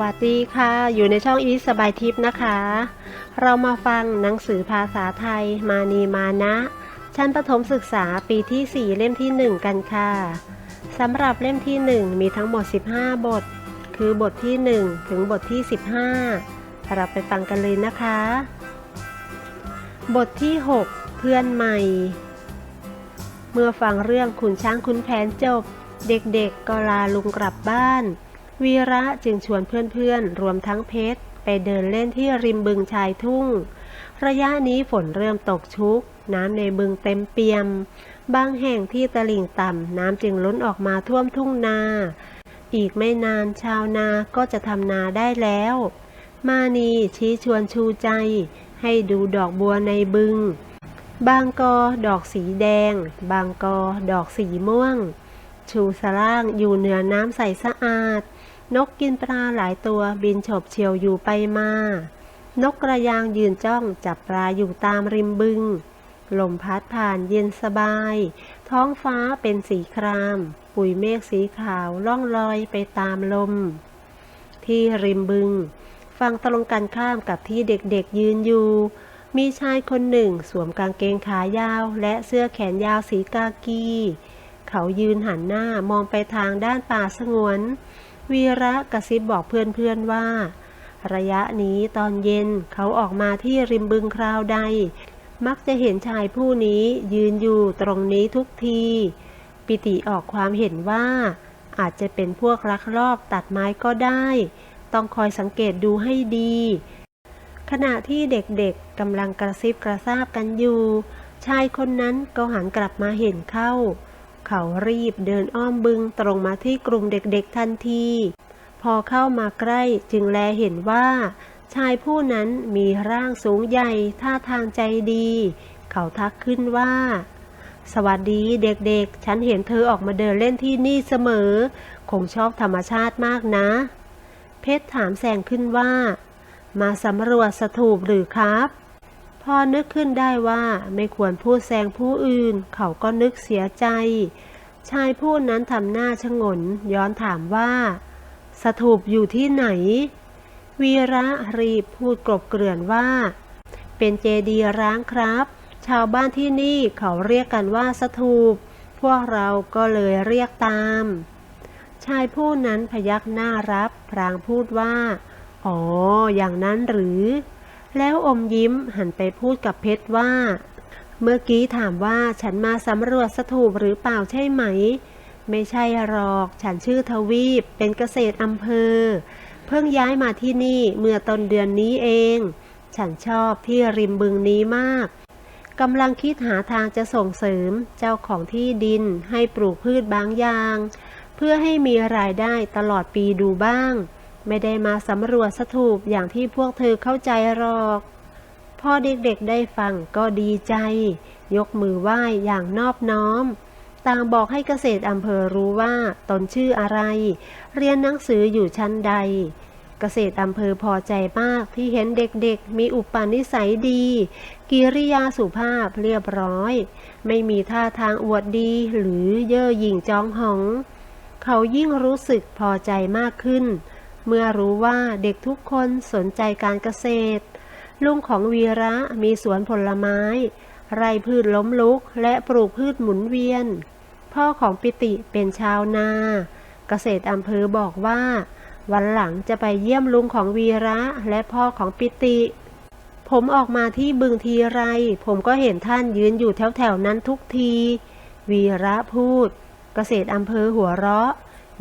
วัสดีค่ะ อยู่ในช่องอีสบายทิพย์นะคะ เรามาฟังหนังสือภาษาไทยมานีมานะ ชั้นประถมศึกษาปีที่ 4 เล่มที่ 1 กันค่ะสำหรับเล่มที่ 1 มีทั้งหมด 15 บท คือบทที่ 1 ถึงบทที่ 15 เราไปฟังกันเลยนะคะ บทที่ 6 เพื่อนใหม่ เมื่อฟังเรื่องขุนช้างขุนแผนจบ เด็กๆก็ลาลุงกลับบ้าน วีระจึงชวนเพื่อนๆ รวมทั้งเพชร ไปเดินเล่นที่ริมบึงชายทุ่ง ระยะนี้ฝนเริ่มตกชุก น้ำในบึงเต็มเปี่ยม บางแห่งที่ตลิ่งต่ำน้ำจึงล้นออกมาท่วมทุ่งนา อีกไม่นานชาวนาก็จะทำนาได้แล้ว มานีชี้ชวนชูใจ ให้ดูดอกบัวในบึง บางกอดอกสีแดง บางกอดอกสีม่วง ชูสล่างอยู่เหนือน้ำใสสะอาด นกกินปลาหลายตัวบินฉบเฉียวอยู่ไปมา นกกระยางยืนจ้องจับปลาอยู่ตามริมบึง ลมพัดผ่านเย็นสบาย ท้องฟ้าเป็นสีคราม ปุยเมฆสีขาวล่องลอยไปตามลม ที่ริมบึง ฝั่งตรงกันข้ามกับที่เด็กๆยืนอยู่ มีชายคนหนึ่งสวมกางเกงขายาวและเสื้อแขนยาวสีกากี เขายืนหันหน้ามองไปทางด้านป่าสงวน วีระกระซิบบอกเพื่อนๆว่า ระยะนี้ตอนเย็นเขาออกมาที่ริมบึงคราวใด มักจะเห็นชายผู้นี้ยืนอยู่ตรงนี้ทุกที ปิติออกความเห็นว่า อาจจะเป็นพวกลักลอบตัดไม้ก็ได้ ต้องคอยสังเกตดูให้ดี ขณะที่เด็กๆกำลังกระซิบกระซาบกันอยู่ ชายคนนั้นก็หันกลับมาเห็นเข้า เขารีบเดินอ้อมบึงตรงมาที่กลุ่มเด็กๆทันที พอเข้ามาใกล้จึงแลเห็นว่า ชายผู้นั้นมีร่างสูงใหญ่ท่าทางใจดี เขาทักขึ้นว่า สวัสดีเด็กๆ ฉันเห็นเธอออกมาเดินเล่นที่นี่เสมอ คงชอบธรรมชาติมากนะ เพชรถามแซงขึ้นว่า มาสำรวจสถูปหรือครับ พอนึกขึ้นได้ว่าไม่ควรพูดแซงผู้อื่น เขาก็นึกเสียใจ ชายผู้นั้นทำหน้าชงน ย้อนถามว่า สถูปอยู่ที่ไหน วีระรีบพูดกลบเกลื่อนว่า เป็นเจดีย์ร้างครับ ชาวบ้านที่นี่เขาเรียกกันว่าสถูป พวกเราก็เลยเรียกตาม ชายผู้นั้นพยักหน้ารับ พรางพูดว่า อ๋อ อย่างนั้นหรือ แล้วอมยิ้มหันไปพูดกับเพชรว่า เมื่อกี้ถามว่าฉันมาสำรวจสถูปหรือเปล่าใช่ไหม ไม่ใช่หรอก ฉันชื่อทวีป เป็นเกษตรอำเภอ เพิ่งย้ายมาที่นี่เมื่อต้นเดือนนี้เอง ฉันชอบที่ริมบึงนี้มากกำลังคิดหาทางจะส่งเสริมเจ้าของที่ดินให้ปลูกพืชบางอย่าง เพื่อให้มีรายได้ตลอดปีดูบ้าง ไม่ได้มาสำรวจสถูปอย่างที่พวกเธอเข้าใจหรอก พอเด็กๆได้ฟังก็ดีใจ ยกมือไหว้อย่างนอบน้อม ต่างบอกให้เกษตรอำเภอรู้ว่าตนชื่ออะไร เรียนหนังสืออยู่ชั้นใด เกษตรอำเภอพอใจมากที่เห็นเด็กๆ มีอุปนิสัยดี กิริยาสุภาพเรียบร้อย ไม่มีท่าทางอวดดีหรือเย่อหยิ่งจองหอง เขายิ่งรู้สึกพอใจมากขึ้น เมื่อรู้ว่าเด็กทุกคนสนใจการเกษตร ลุงของวีระมีสวนผลไม้ ไร่พืชล้มลุกและปลูกพืชหมุนเวียน พ่อของปิติเป็นชาวนา เกษตรอำเภอบอกว่า วันหลังจะไปเยี่ยมลุงของวีระและพ่อของปิติ ผมออกมาที่บึงทีไร ผมก็เห็นท่านยืนอยู่แถวๆนั้นทุกที วีระพูด เกษตรอำเภอหัวเราะ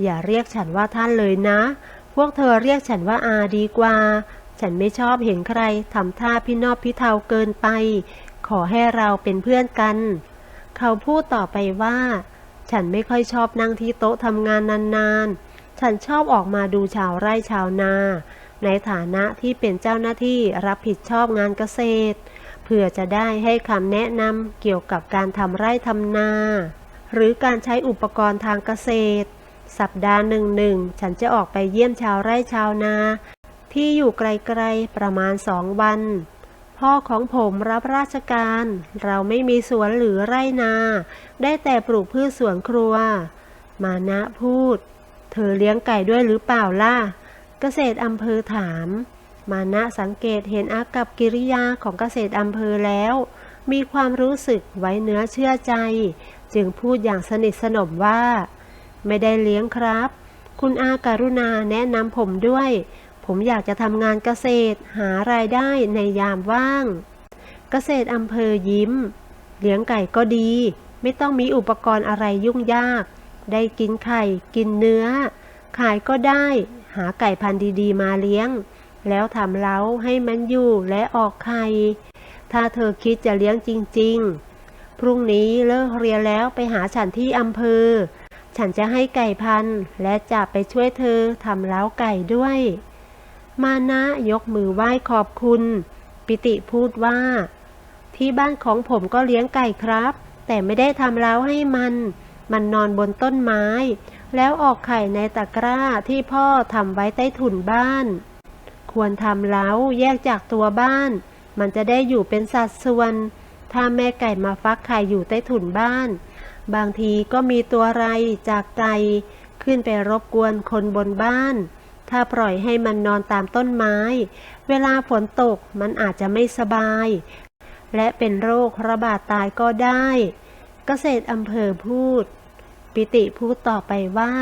อย่าเรียกฉันว่าท่านเลยนะ พวกเธอเรียกฉันว่าอาดีกว่า ฉันไม่ชอบเห็นใครทำท่าพี่นอบพี่เทาเกินไป ขอให้เราเป็นเพื่อนกัน เขาพูดต่อไปว่า ฉันไม่ค่อยชอบนั่งที่โต๊ะทำงานนานๆ ฉันชอบออกมาดูชาวไร่ชาวนา ในฐานะที่เป็นเจ้าหน้าที่รับผิดชอบงานเกษตร เพื่อจะได้ให้คำแนะนำเกี่ยวกับการทำไร่ทำนา หรือการใช้อุปกรณ์ทางเกษตร สัปดาห์หนึ่งหนึ่งฉันจะออกไปเยี่ยมชาวไร่ชาวนา ที่อยู่ไกลๆประมาณสองวัน พ่อของผมรับราชการ เราไม่มีสวนหรือไร่นา ได้แต่ปลูกพืชสวนครัว มานะพูด เธอเลี้ยงไก่ด้วยหรือเปล่าล่ะ เกษตรอำเภอถาม มานะสังเกตเห็นอากับกิริยาของเกษตรอำเภอแล้ว มีความรู้สึกไว้เนื้อเชื่อใจ จึงพูดอย่างสนิทสนมว่า ไม่ได้เลี้ยงครับ คุณอาการุณาแนะนำผมด้วย ผมอยากจะทำงานเกษตรหารายได้ในยามว่าง เกษตรอำเภอยิ้ม เลี้ยงไก่ก็ดี ไม่ต้องมีอุปกรณ์อะไรยุ่งยาก ได้กินไข่ กินเนื้อ ขายก็ได้ หาไก่พันธุ์ดีๆ มาเลี้ยง แล้วทำเล้าให้มันอยู่และออกไข่ ถ้าเธอคิดจะเลี้ยงจริง ๆ พรุ่งนี้เลิกเรียนแล้วไปหาฉันที่อำเภอ ฉันจะให้ไก่พันและจะไปช่วยเธอทำเล้าไก่ด้วย มานะยกมือไหว้ขอบคุณ ปิติพูดว่า ที่บ้านของผมก็เลี้ยงไก่ครับ แต่ไม่ได้ทำเล้าให้มัน มันนอนบนต้นไม้ แล้วออกไข่ในตะกร้าที่พ่อทำไว้ใต้ถุนบ้าน ควรทำเล้าแยกจากตัวบ้าน มันจะได้อยู่เป็นสัดส่วน ถ้าแม่ไก่มาฟักไข่อยู่ใต้ถุนบ้าน บางทีก็มีตัวไรจากไกขึ้นไปรบกวนคนบนบ้าน ถ้าปล่อยให้มันนอนตามต้นไม้ เวลาฝนตกมันอาจจะไม่สบาย และเป็นโรคระบาดตายก็ได้เกษตรอำเภอพูด ปิติพูดต่อไปว่า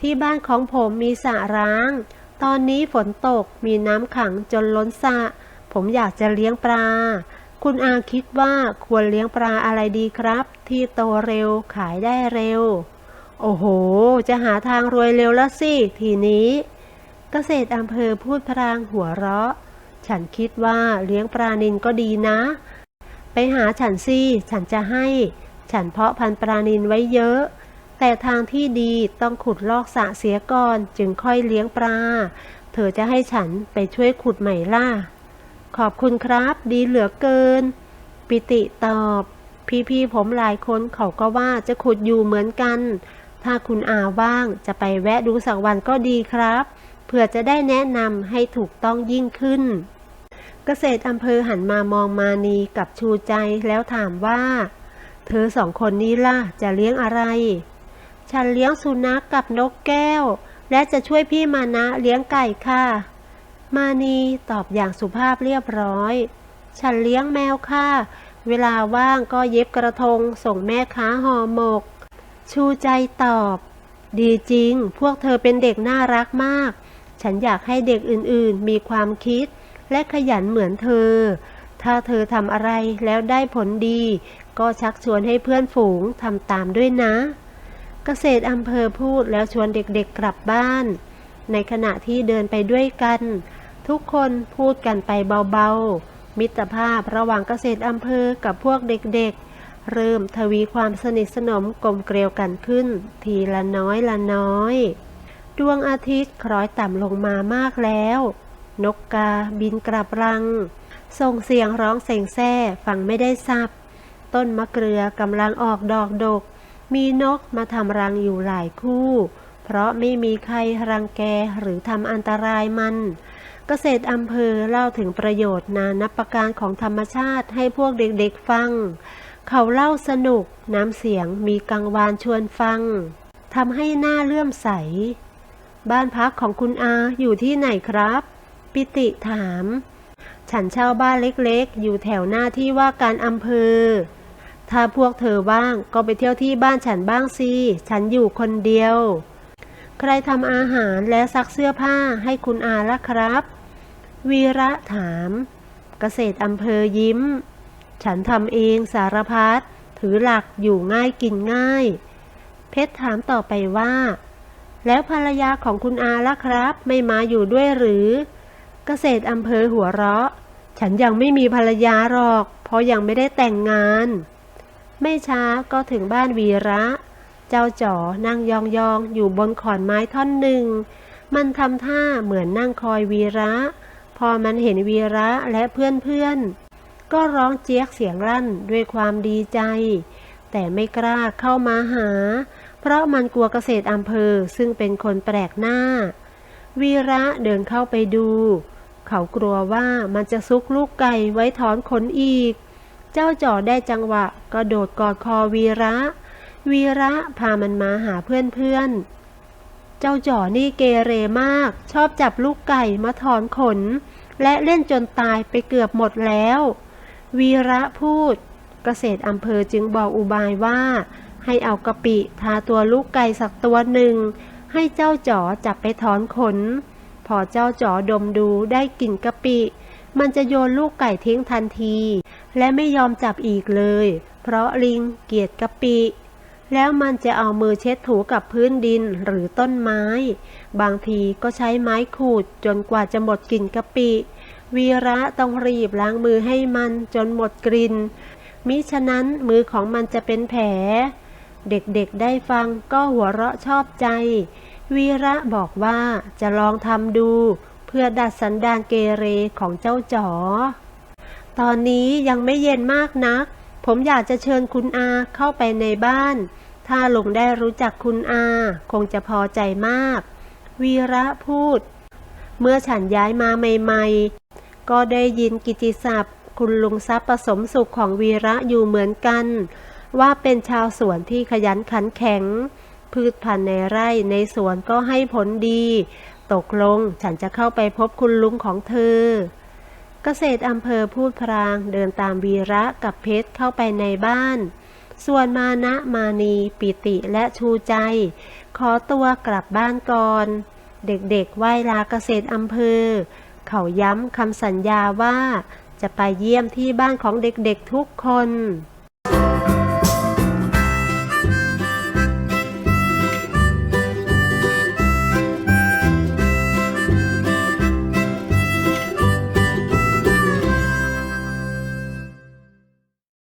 ที่บ้านของผมมีสระร้าง ตอนนี้ฝนตกมีน้ำขังจนล้นสระผมอยากจะเลี้ยงปลา คุณอาคิดว่าควรเลี้ยงปลาอะไรดีครับ ที่โตเร็วขายได้เร็ว โอ้โห จะหาทางรวยเร็วแล้วสิ ทีนี้ เกษตรอำเภอพูดพรางหัวเราะ ฉันคิดว่าเลี้ยงปลานินก็ดีนะ ไปหาฉันสิฉันจะให้ ฉันเพาะพันธุ์ปลานินไว้เยอะ แต่ทางที่ดีต้องขุดลอกสระเสียก่อนจึงค่อยเลี้ยงปลา เธอจะให้ฉันไปช่วยขุดใหม่ล่ะ ขอบคุณครับ ดีเหลือเกิน ปิติตอบ พี่ๆผมหลายคนเขาก็ว่าจะขุดอยู่เหมือนกัน ถ้าคุณอาว่างจะไปแวะดูสักวันก็ดีครับเพื่อจะได้แนะนำให้ถูกต้องยิ่งขึ้น เกษตรอำเภอหันมามองมานีกับชูใจแล้วถามว่า เธอสองคนนี้ล่ะ จะเลี้ยงอะไร ฉันเลี้ยงสุนัขกกับนกแก้ว และจะช่วยพี่มานะเลี้ยงไก่ค่ะ มานีตอบอย่างสุภาพเรียบร้อย ฉันเลี้ยงแมวค่ะ เวลาว่างก็เย็บกระทง ส่งแม่ค้าห่อหมก ชูใจตอบ ดีจริง พวกเธอเป็นเด็กน่ารักมาก ฉันอยากให้เด็กอื่นๆ มีความคิด และขยันเหมือนเธอ ถ้าเธอทำอะไรแล้วได้ผลดี ก็ชักชวนให้เพื่อนฝูงทำตามด้วยนะ เกษตรอำเภอพูดแล้วชวนเด็กๆกลับบ้าน ในขณะที่เดินไปด้วยกัน ทุกคนพูดกันไปเบาๆ มิตรภาพระหว่างเกษตรอำเภอกับพวกเด็กๆ เริ่มทวีความสนิทสนมกลมเกลียวกันขึ้น ทีละน้อยละน้อย ดวงอาทิตย์คล้อยต่ำลงมามากแล้ว นกกาบินกลับรัง ส่งเสียงร้องเซ็งแซ่ฟังไม่ได้สับ ต้นมะเกลือกำลังออกดอกดก มีนกมาทำรังอยู่หลายคู่ เพราะไม่มีใครรังแกหรือทำอันตรายมัน เกษตรอำเภอเล่าถึงประโยชน์นานับประการของธรรมชาติให้พวกเด็กๆฟัง เขาเล่าสนุกน้ำเสียงมีกังวานชวนฟังทำให้หน้าเลื่อมใส บ้านพักของคุณอาอยู่ที่ไหนครับ ปิติถาม ฉันเช่าบ้านเล็กๆ อยู่แถวหน้าที่ว่าการอำเภอ ถ้าพวกเธอว่างก็ไปเที่ยวที่บ้านฉันบ้างสิ ฉันอยู่คนเดียว ใครทำอาหารและซักเสื้อผ้าให้คุณอาละครับ วีระถาม เกษตรอำเภอยิ้ม ฉันทำเองสารพัดถือหลักอยู่ง่ายกินง่าย เพชรถามต่อไปว่า แล้วภรรยาของคุณอาล่ะครับ ไม่มาอยู่ด้วยหรือ เกษตรอำเภอหัวเราะ ฉันยังไม่มีภรรยาหรอก เพราะยังไม่ได้แต่งงาน ไม่ช้าก็ถึงบ้านวีระ เจ้าจ๋อนั่งยองๆอยู่บนขอนไม้ท่อนหนึ่ง มันทำท่าเหมือนนั่งคอยวีระ พอมันเห็นวีระและเพื่อนๆ ก็ร้องเจี๊ยกเสียงรั่นด้วยความดีใจ แต่ไม่กล้าเข้ามาหา เพราะมันกลัวเกษตรอำเภอซึ่งเป็นคนแปลกหน้า วีระเดินเข้าไปดู เขากลัวว่ามันจะซุกลูกไก่ไว้ถอนขนอีก เจ้าจ่อได้จังหวะก็โดดกอดคอวีระ วีระพามันมาหาเพื่อน เจ้าจ่อนี่เกเรมาก ชอบจับลูกไก่มาถอนขน และเล่นจนตายไปเกือบหมดแล้ว วีระพูด เกษตรอำเภอจึงบอกอุบายว่า ให้เอากะปิทาตัวลูกไก่สักตัวหนึ่ง ให้เจ้าจ๋อจับไปถอนขน พอเจ้าจ๋อดมดูได้กลิ่นกะปิ มันจะโยนลูกไก่ทิ้งทันที และไม่ยอมจับอีกเลย เพราะลิงเกียดกะปิ แล้วมันจะเอามือเช็ดถูกับพื้นดินหรือต้นไม้ บางทีก็ใช้ไม้ขูดจนกว่าจะหมดกลิ่นกะปิ วีระต้องรีบล้างมือให้มันจนหมดกลิ่น มิฉะนั้นมือของมันจะเป็นแผล เด็กๆได้ฟังก็หัวเราะชอบใจ วีระบอกว่าจะลองทำดู เพื่อดัดสันดานเกเรของเจ้าจ๋อ ตอนนี้ยังไม่เย็นมากนัก ผมอยากจะเชิญคุณอาเข้าไปในบ้าน ถ้าลุงได้รู้จักคุณอา คงจะพอใจมาก วีระพูด เมื่อฉันย้ายมาใหม่ๆ ก็ได้ยินกิติศัพท์ คุณลุงทรัพย์ผสมสุขของวีระอยู่เหมือนกัน ว่าเป็นชาวสวนที่ขยันขันแข็ง พืชพันธุ์ในไร่ในสวนก็ให้ผลดี ตกลงฉันจะเข้าไปพบคุณลุงของเธอ เกษตรอำเภอพูดพรางเดินตามวีระกับเพชรเข้าไปในบ้าน ส่วนมานะมานีปิติและชูใจ ขอตัวกลับบ้านก่อน เด็กๆไหว้ลาเกษตรอำเภอ เขาย้ำคำสัญญาว่าจะไปเยี่ยมที่บ้านของเด็กๆทุกคน